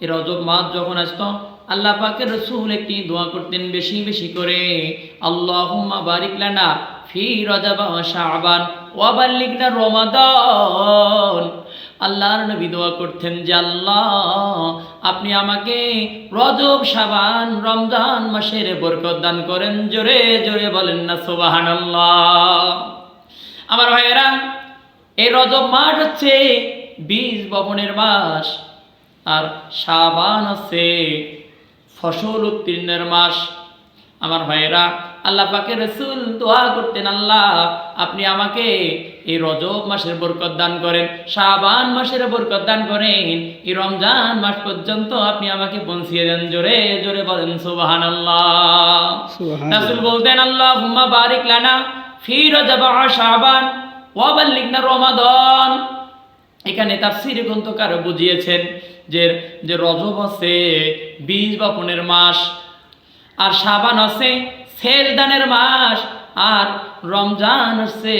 এই রজব মাস যখন আসতো, আল্লাহ পাকের রসুল একটি দোয়া করতেন বেশি বেশি করে, আল্লাহুম্মা বারিক লানা ফি রজব শাবান ওয়া বাল্লিগনা রমাদান। আল্লাহর নবী দোয়া করতেন যে, আল্লাহ, আপনি আমাকে রজব সাবান রমজান মাসের বরকত দান করেন। জোরে জোরে বলেন না, সুবহানাল্লাহ। আমার ভাইয়েরা, এই রজব মাস হচ্ছে বীজ বপনের মাস। আর শাবান হচ্ছে ফসল উত্তীর্ণের মাস। আমার ভাইয়েরা আল্লাহ পাকে রসুল দোয়া করতেন আল্লাহ আপনি আমাকে এই রজব মাসের বরকত দান করেন শাবান মাসের বরকত দান করেন এই রমজান মাস পর্যন্ত আপনি আমাকে পৌঁছিয়ে দেন। জোরে জোরে বলেন সুবাহান আল্লাহ। বলতেন আল্লাহ হুম্মা বারিক লানা ফি রজব ওয়া শাবান ওয়া বাল্লিগনা রমাদান। এখানে তাফসীর গ্রন্থকার বুঝিয়েছেন যে যে রজব আছে, বীজ বপনের মাস, আর সাবান আছে, সেল দানের মাস, আর রমজান আছে,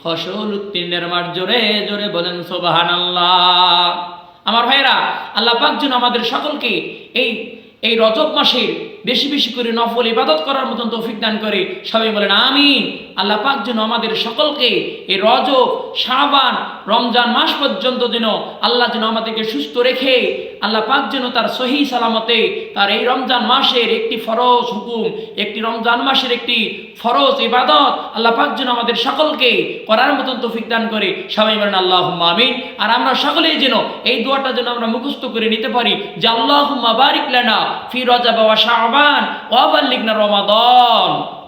ফসল উত্তীর্ণের মাস। জোরে জোরে বলেন সোবাহান আল্লাহ আমার ভাইরা আল্লাহ পাকজন আমাদের সকলকে এই এই রজব মাসের বেশি বেশি করে নফল ইবাদত করার মতন তৌফিক দান করে। সবাই বলেন, আমিন। আল্লাহ পাক যেন আমাদের সকলকে এই রজব, শাবান, রমজান মাস পর্যন্ত যেন আল্লাহ যেন আমাদেরকে সুস্থ রেখে, আল্লাহ পাক যেন তার সহি সালামতে তার এই রমজান মাসের একটি ফরজ হুকুম, একটি রমজান মাসের একটি ফরজ ইবাদত আল্লাহ পাক যেন আমাদের সকলকে করার মতন তৌফিক দান করে। সবাই বলেন আল্লাহ আমিন। আর আমরা সকলেই যেন এই দোয়াটা যেন আমরা মুখস্থ করে নিতে পারি যে আল্লাহ বারিক লানা ফি রজব ওয়া শাবান ওয়া বাল্লিগনা রমাদান।